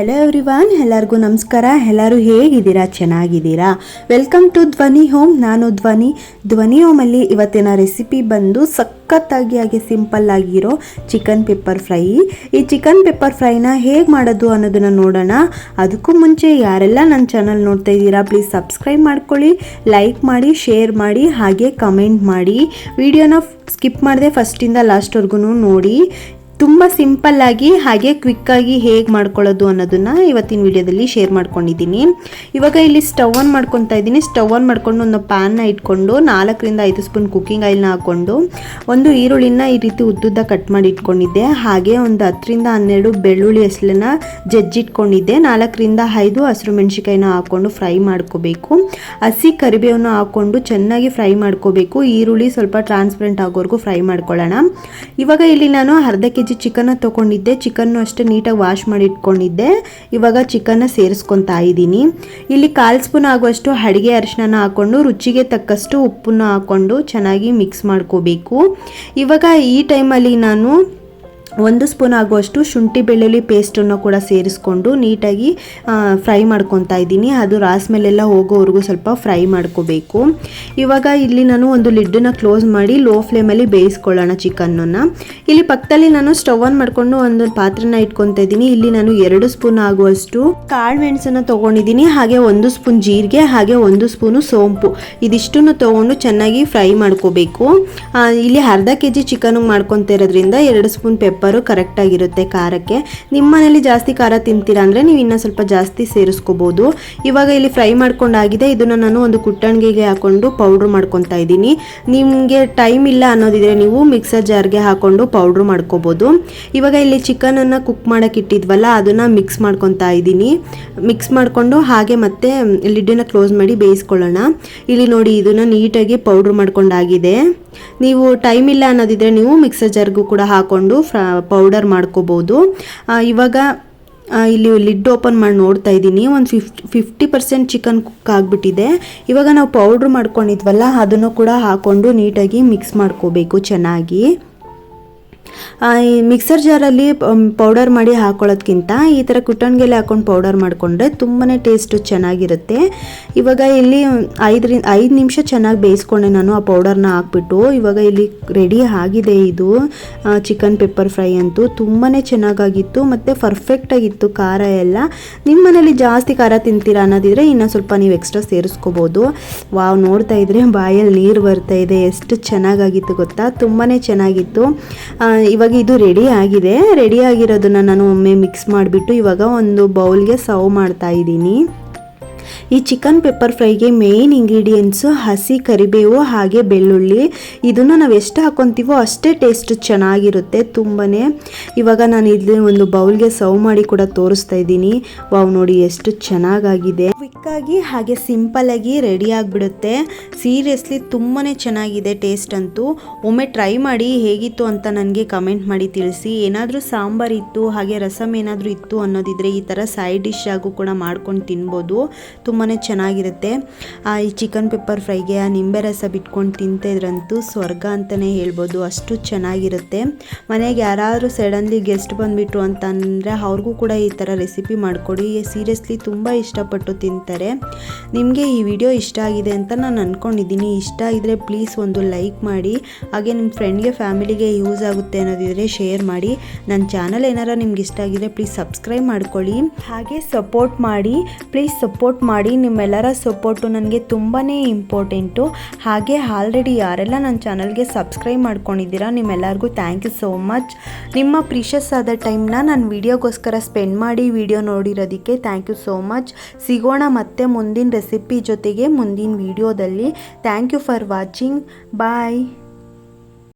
Hello everyone ಎಲ್ಲರಿಗೂ ನಮಸ್ಕಾರ. ಎಲ್ಲರೂ ಹೇಗಿದ್ದೀರಾ? ಚೆನ್ನಾಗಿದ್ದೀರಾ? ವೆಲ್ಕಮ್ ಟು ಧ್ವನಿ ಹೋಮ್ ನಾನು ಧ್ವನಿ ಧ್ವನಿ ಹೋಮಲ್ಲಿ ಇವತ್ತಿನ ರೆಸಿಪಿ ಬಂದು ಸಖತ್ತಾಗಿ ಹಾಗೆ ಸಿಂಪಲ್ ಆಗಿರೋ ಚಿಕನ್ ಪೆಪ್ಪರ್ ಫ್ರೈ ಈ ಚಿಕನ್ ಪೆಪ್ಪರ್ ಫ್ರೈನ ಹೇಗೆ ಮಾಡೋದು ಅನ್ನೋದನ್ನು ನೋಡೋಣ. ಅದಕ್ಕೂ ಮುಂಚೆ ಯಾರೆಲ್ಲ ನನ್ನ ಚಾನಲ್ ನೋಡ್ತಾ ಇದ್ದೀರಾ ಪ್ಲೀಸ್ ಸಬ್ಸ್ಕ್ರೈಬ್ ಮಾಡ್ಕೊಳ್ಳಿ ಲೈಕ್ ಮಾಡಿ ಶೇರ್ ಮಾಡಿ, ಹಾಗೆ ಕಮೆಂಟ್ ಮಾಡಿ. ವಿಡಿಯೋನ ಸ್ಕಿಪ್ ಮಾಡದೆ ಫಸ್ಟಿಂದ ಲಾಸ್ಟ್ವರೆಗೂ ನೋಡಿ. ತುಂಬ ಸಿಂಪಲ್ಲಾಗಿ ಹಾಗೆ ಕ್ವಿಕ್ಕಾಗಿ ಹೇಗೆ ಮಾಡ್ಕೊಳ್ಳೋದು ಅನ್ನೋದನ್ನು ಇವತ್ತಿನ ವಿಡಿಯೋದಲ್ಲಿ ಶೇರ್ ಮಾಡ್ಕೊಂಡಿದ್ದೀನಿ. ಇವಾಗ ಇಲ್ಲಿ ಸ್ಟವ್ ಆನ್ ಮಾಡ್ಕೊತಾ ಇದ್ದೀನಿ. ಸ್ಟವ್ ಆನ್ ಮಾಡ್ಕೊಂಡು ಒಂದು ಪ್ಯಾನ್ನ ಇಟ್ಕೊಂಡು ನಾಲ್ಕರಿಂದ ಐದು ಸ್ಪೂನ್ ಕುಕ್ಕಿಂಗ್ ಆಯಿಲ್ನ ಹಾಕ್ಕೊಂಡು ಒಂದು ಈರುಳ್ಳಿನ ಈ ರೀತಿ ಉದ್ದುದ್ದ ಕಟ್ ಮಾಡಿ ಇಟ್ಕೊಂಡಿದ್ದೆ. ಹಾಗೆ ಒಂದು ಹತ್ತರಿಂದ ಹನ್ನೆರಡು ಬೆಳ್ಳುಳ್ಳಿ ಹೆಸಲನ್ನ ಜಜ್ಜಿಟ್ಕೊಂಡಿದ್ದೆ. ನಾಲ್ಕರಿಂದ ಐದು ಹಸಿರು ಮೆಣಸಿಕಾಯಿನ ಹಾಕ್ಕೊಂಡು ಫ್ರೈ ಮಾಡ್ಕೋಬೇಕು. ಹಸಿ ಕರಿಬೇವನ್ನು ಹಾಕ್ಕೊಂಡು ಚೆನ್ನಾಗಿ ಫ್ರೈ ಮಾಡ್ಕೋಬೇಕು. ಈರುಳ್ಳಿ ಸ್ವಲ್ಪ ಟ್ರಾನ್ಸ್ಪರೆಂಟ್ ಆಗೋವರೆಗೂ ಫ್ರೈ ಮಾಡ್ಕೊಳ್ಳೋಣ. ಇವಾಗ ಇಲ್ಲಿ ನಾನು ಅರ್ಧ ಕೆ ಚಿಕನ್ನ ತೊಗೊಂಡಿದ್ದೆ. ಚಿಕನ್ನು ಅಷ್ಟೇ ನೀಟಾಗಿ ವಾಶ್ ಮಾಡಿ ಇಟ್ಕೊಂಡಿದ್ದೆ ಇವಾಗ ಚಿಕನ್ನ ಸೇರಿಸ್ಕೊತಾ ಇದ್ದೀನಿ. ಇಲ್ಲಿ ಕಾಲು ಸ್ಪೂನ್ ಆಗುವಷ್ಟು ಅಡುಗೆ ಅರಿಶಿನ ಹಾಕ್ಕೊಂಡು, ರುಚಿಗೆ ತಕ್ಕಷ್ಟು ಉಪ್ಪನ್ನು ಹಾಕ್ಕೊಂಡು ಚೆನ್ನಾಗಿ ಮಿಕ್ಸ್ ಮಾಡ್ಕೋಬೇಕು. ಇವಾಗ ಈ ಟೈಮಲ್ಲಿ ನಾನು ಒಂದು ಸ್ಪೂನ್ ಆಗುವಷ್ಟು ಶುಂಠಿ ಬೆಳ್ಳುಳ್ಳಿ ಪೇಸ್ಟನ್ನು ಕೂಡ ಸೇರಿಸ್ಕೊಂಡು ನೀಟಾಗಿ ಫ್ರೈ ಮಾಡ್ಕೊತಾ ಇದ್ದೀನಿ. ಅದು ರಾಸ್ ಮೇಲೆಲ್ಲ ಹೋಗೋವರೆಗೂ ಸ್ವಲ್ಪ ಫ್ರೈ ಮಾಡ್ಕೋಬೇಕು. ಇವಾಗ ಇಲ್ಲಿ ನಾನು ಒಂದು ಲಿಡ್ಡನ್ನ ಕ್ಲೋಸ್ ಮಾಡಿ ಲೋ ಫ್ಲೇಮಲ್ಲಿ ಬೇಯಿಸ್ಕೊಳ್ಳೋಣ ಚಿಕನ್ನನ್ನು. ಇಲ್ಲಿ ಪಕ್ಕದಲ್ಲಿ ನಾನು ಸ್ಟವ್ ಆನ್ ಮಾಡಿಕೊಂಡು ಒಂದು ಪಾತ್ರೆನ ಇಟ್ಕೊತಾ ಇದ್ದೀನಿ. ಇಲ್ಲಿ ನಾನು ಎರಡು ಸ್ಪೂನ್ ಆಗುವಷ್ಟು ಕಾಳು ಮೆಣಸನ್ನು ತೊಗೊಂಡಿದ್ದೀನಿ. ಹಾಗೆ ಒಂದು ಸ್ಪೂನ್ ಜೀರಿಗೆ, ಹಾಗೆ ಒಂದು ಸ್ಪೂನು ಸೋಂಪು. ಇದಿಷ್ಟನ್ನು ತೊಗೊಂಡು ಚೆನ್ನಾಗಿ ಫ್ರೈ ಮಾಡ್ಕೋಬೇಕು. ಇಲ್ಲಿ ಅರ್ಧ ಕೆ ಜಿ ಚಿಕನ್ ಮಾಡ್ಕೊತಾ ಇರೋದ್ರಿಂದ ಎರಡು ಸ್ಪೂನ್ ಪೆಪ್ಪರು ಕರೆಕ್ಟಾಗಿರುತ್ತೆ ಖಾರಕ್ಕೆ. ನಿಮ್ಮ ಮನೇಲಿ ಜಾಸ್ತಿ ಖಾರ ತಿಂತೀರಾ ಅಂದರೆ ನೀವು ಇನ್ನೂ ಸ್ವಲ್ಪ ಜಾಸ್ತಿ ಸೇರಿಸ್ಕೋಬೋದು. ಇವಾಗ ಇಲ್ಲಿ ಫ್ರೈ ಮಾಡ್ಕೊಂಡಾಗಿದೆ. ಇದನ್ನು ನಾನು ಒಂದು ಕುಟ್ಟಣಿಗೆಗೆ ಹಾಕೊಂಡು ಪೌಡ್ರ್ ಮಾಡ್ಕೊತಾ ಇದ್ದೀನಿ. ನಿಮಗೆ ಟೈಮ್ ಇಲ್ಲ ಅನ್ನೋದಿದ್ರೆ ನೀವು ಮಿಕ್ಸರ್ ಜಾರ್ಗೆ ಹಾಕೊಂಡು ಪೌಡ್ರ್ ಮಾಡ್ಕೋಬೋದು. ಇವಾಗ ಇಲ್ಲಿ ಚಿಕನನ್ನು ಕುಕ್ ಮಾಡೋಕೆ ಇಟ್ಟಿದ್ವಲ್ಲ, ಅದನ್ನು ಮಿಕ್ಸ್ ಮಾಡ್ಕೊತಾ ಇದ್ದೀನಿ. ಮಿಕ್ಸ್ ಮಾಡಿಕೊಂಡು ಹಾಗೆ ಮತ್ತೆ ಲಿಡ್ಡನ್ನ ಕ್ಲೋಸ್ ಮಾಡಿ ಬೇಯಿಸ್ಕೊಳ್ಳೋಣ. ಇಲ್ಲಿ ನೋಡಿ ಇದನ್ನು ನೀಟಾಗಿ ಪೌಡ್ರ್ ಮಾಡ್ಕೊಂಡಾಗಿದೆ. ನೀವು ಟೈಮ್ ಇಲ್ಲ ಅನ್ನೋದಿದ್ರೆ ನೀವು ಮಿಕ್ಸರ್ ಜಾರ್ಗೂ ಕೂಡ ಹಾಕೊಂಡು ಫ್ರ ಪೌಡರ್ ಮಾಡ್ಕೋಬೋದು. ಇವಾಗ ಇಲ್ಲಿ ಲಿಡ್ ಓಪನ್ ಮಾಡಿ ನೋಡ್ತಾ ಇದ್ದೀನಿ. ಒಂದು fifty fifty percent chicken cook ಆಗಿಬಿಟ್ಟಿದೆ. ಇವಾಗ ನಾವು ಪೌಡ್ರ್ ಮಾಡ್ಕೊಂಡಿದ್ವಲ್ಲ, ಅದನ್ನು ಕೂಡ ಹಾಕ್ಕೊಂಡು ನೀಟಾಗಿ ಮಿಕ್ಸ್ ಮಾಡ್ಕೋಬೇಕು ಚೆನ್ನಾಗಿ. ಮಿಕ್ಸರ್ ಜಾರಲ್ಲಿ ಪೌಡರ್ ಮಾಡಿ ಹಾಕೊಳ್ಳೋದ್ಕಿಂತ ಈ ಥರ ಕುಟ್ಟಣಿಗೆಲೆ ಹಾಕೊಂಡು ಪೌಡರ್ ಮಾಡಿಕೊಂಡ್ರೆ ತುಂಬಾ ಟೇಸ್ಟು ಚೆನ್ನಾಗಿರುತ್ತೆ. ಇವಾಗ ಇಲ್ಲಿ ಐದರಿಂದ ಐದು ನಿಮಿಷ ಚೆನ್ನಾಗಿ ಬೇಯಿಸ್ಕೊಂಡೆ ನಾನು ಆ ಪೌಡರ್ನ ಹಾಕ್ಬಿಟ್ಟು. ಇವಾಗ ಇಲ್ಲಿ ರೆಡಿ ಆಗಿದೆ ಇದು. ಚಿಕನ್ ಪೆಪ್ಪರ್ ಫ್ರೈ ಅಂತೂ ತುಂಬಾ ಚೆನ್ನಾಗಾಗಿತ್ತು. ಮತ್ತು ಪರ್ಫೆಕ್ಟಾಗಿತ್ತು ಖಾರ ಎಲ್ಲ. ನಿಮ್ಮ ಮನೇಲಿ ಜಾಸ್ತಿ ಖಾರ ತಿಂತೀರಾ ಅನ್ನೋದಿದ್ರೆ ಇನ್ನೂ ಸ್ವಲ್ಪ ನೀವು ಎಕ್ಸ್ಟ್ರಾ ಸೇರಿಸ್ಕೋಬೋದು. ವಾವ್, ನೋಡ್ತಾ ಇದ್ರೆ ಬಾಯಲ್ಲಿ ನೀರು ಬರ್ತಾ ಇದೆ. ಎಷ್ಟು ಚೆನ್ನಾಗಾಗಿತ್ತು ಗೊತ್ತಾ? ತುಂಬಾ ಚೆನ್ನಾಗಿತ್ತು. ಇವಾಗ ಇದು ರೆಡಿ ಆಗಿದೆ. ರೆಡಿ ಆಗಿರೋದನ್ನ ನಾನು ಒಮ್ಮೆ ಮಿಕ್ಸ್ ಮಾಡಿಬಿಟ್ಟು ಇವಾಗ ಒಂದು ಬೌಲ್ಗೆ ಸರ್ವ್ ಮಾಡ್ತಾ ಇದ್ದೀನಿ. ಈ ಚಿಕನ್ ಪೆಪ್ಪರ್ ಫ್ರೈಗೆ ಮೇಯ್ನ್ ಇಂಗ್ರೀಡಿಯೆಂಟ್ಸು ಹಸಿ ಕರಿಬೇವು ಹಾಗೆ ಬೆಳ್ಳುಳ್ಳಿ. ಇದನ್ನು ನಾವು ಎಷ್ಟು ಹಾಕೊತೀವೋ ಅಷ್ಟೇ ಟೇಸ್ಟ್ ಚೆನ್ನಾಗಿರುತ್ತೆ ತುಂಬಾ ಇವಾಗ ನಾನು ಇಲ್ಲಿ ಒಂದು ಬೌಲ್ಗೆ ಸರ್ವ್ ಮಾಡಿ ಕೂಡ ತೋರಿಸ್ತಾ ಇದ್ದೀನಿ. ವಾವ್, ನೋಡಿ ಎಷ್ಟು ಚೆನ್ನಾಗಾಗಿದೆ. ಕ್ವಿಕ್ಕಾಗಿ ಹಾಗೆ ಸಿಂಪಲಾಗಿ ರೆಡಿ ಆಗಿಬಿಡುತ್ತೆ. ಸೀರಿಯಸ್ಲಿ ತುಂಬಾ ಚೆನ್ನಾಗಿದೆ ಟೇಸ್ಟ್ ಅಂತೂ. ಒಮ್ಮೆ ಟ್ರೈ ಮಾಡಿ ಹೇಗಿತ್ತು ಅಂತ ನನಗೆ ಕಮೆಂಟ್ ಮಾಡಿ ತಿಳಿಸಿ. ಏನಾದರೂ ಸಾಂಬಾರ್ ಇತ್ತು, ಹಾಗೆ ರಸಮ್ ಏನಾದರೂ ಇತ್ತು ಅನ್ನೋದಿದ್ರೆ ಈ ಥರ ಸೈಡ್ ಡಿಶ್ ಆಗು ಕೂಡ ಮಾಡ್ಕೊಂಡು ತಿನ್ಬೋದು. ತುಂಬಾ ಚೆನ್ನಾಗಿರುತ್ತೆ. ಆ, ಈ ಚಿಕನ್ ಪೆಪ್ಪರ್ ಫ್ರೈಗೆ ಆ ನಿಂಬೆ ರಸ ಬಿಟ್ಕೊಂಡು ತಿಂತಿದ್ರಂತೂ ಸ್ವರ್ಗ ಅಂತಲೇ ಹೇಳ್ಬೋದು. ಅಷ್ಟು ಚೆನ್ನಾಗಿರುತ್ತೆ. ಮನೆಗೆ ಯಾರಾದರೂ ಸಡನ್ಲಿ ಗೆಸ್ಟ್ ಬಂದುಬಿಟ್ರು ಅಂತಂದರೆ ಅವ್ರಿಗೂ ಕೂಡ ಈ ಥರ ರೆಸಿಪಿ ಮಾಡಿಕೊಡಿ. ಸೀರಿಯಸ್ಲಿ ತುಂಬ ಇಷ್ಟಪಟ್ಟು ತಿಂತಾರೆ. ನಿಮಗೆ ಈ ವಿಡಿಯೋ ಇಷ್ಟ ಆಗಿದೆ ಅಂತ ನಾನು ಅಂದ್ಕೊಂಡಿದ್ದೀನಿ ಇಷ್ಟ ಇದ್ದರೆ ಪ್ಲೀಸ್ ಒಂದು ಲೈಕ್ ಮಾಡಿ. ಹಾಗೆ ನಿಮ್ಮ ಫ್ರೆಂಡ್ಗೆ ಫ್ಯಾಮಿಲಿಗೆ ಯೂಸ್ ಆಗುತ್ತೆ ಅನ್ನೋದಿದ್ರೆ ಶೇರ್ ಮಾಡಿ. ನನ್ನ ಚಾನಲ್ ಏನಾರ ನಿಮ್ಗೆ ಇಷ್ಟ ಆಗಿದ್ರೆ ಪ್ಲೀಸ್ ಸಬ್ಸ್ಕ್ರೈಬ್ ಮಾಡ್ಕೊಳ್ಳಿ. ಹಾಗೆ ಸಪೋರ್ಟ್ ಮಾಡಿ. ಪ್ಲೀಸ್ ಸಪೋರ್ಟ್ ಮಾಡಿ ನಿಮ್ಮೆಲ್ಲರ ಸಪೋರ್ಟು ನನಗೆ ತುಂಬಾ ಇಂಪಾರ್ಟೆಂಟು. ಹಾಗೆ ಆಲ್ರೆಡಿ ಯಾರೆಲ್ಲ ನನ್ನ ಚಾನಲ್ಗೆ ಸಬ್ಸ್ಕ್ರೈಬ್ ಮಾಡ್ಕೊಂಡಿದ್ದೀರಾ, ನಿಮ್ಮೆಲ್ಲರಿಗೂ ಥ್ಯಾಂಕ್ ಯು ಸೋ ಮಚ್ ನಿಮ್ಮ ಪ್ರೀಷಸ್ ಆದ ಟೈಮ್ನ ನಾನು ವೀಡಿಯೋಗೋಸ್ಕರ ಸ್ಪೆಂಡ್ ಮಾಡಿ ವಿಡಿಯೋ ನೋಡಿರೋದಕ್ಕೆ ಥ್ಯಾಂಕ್ ಯು ಸೋ ಮಚ್ ಸಿಗೋಣ ಮತ್ತೆ ಮುಂದಿನ ರೆಸಿಪಿ ಜೊತೆಗೆ ಮುಂದಿನ ವಿಡಿಯೋದಲ್ಲಿ thank you for watching bye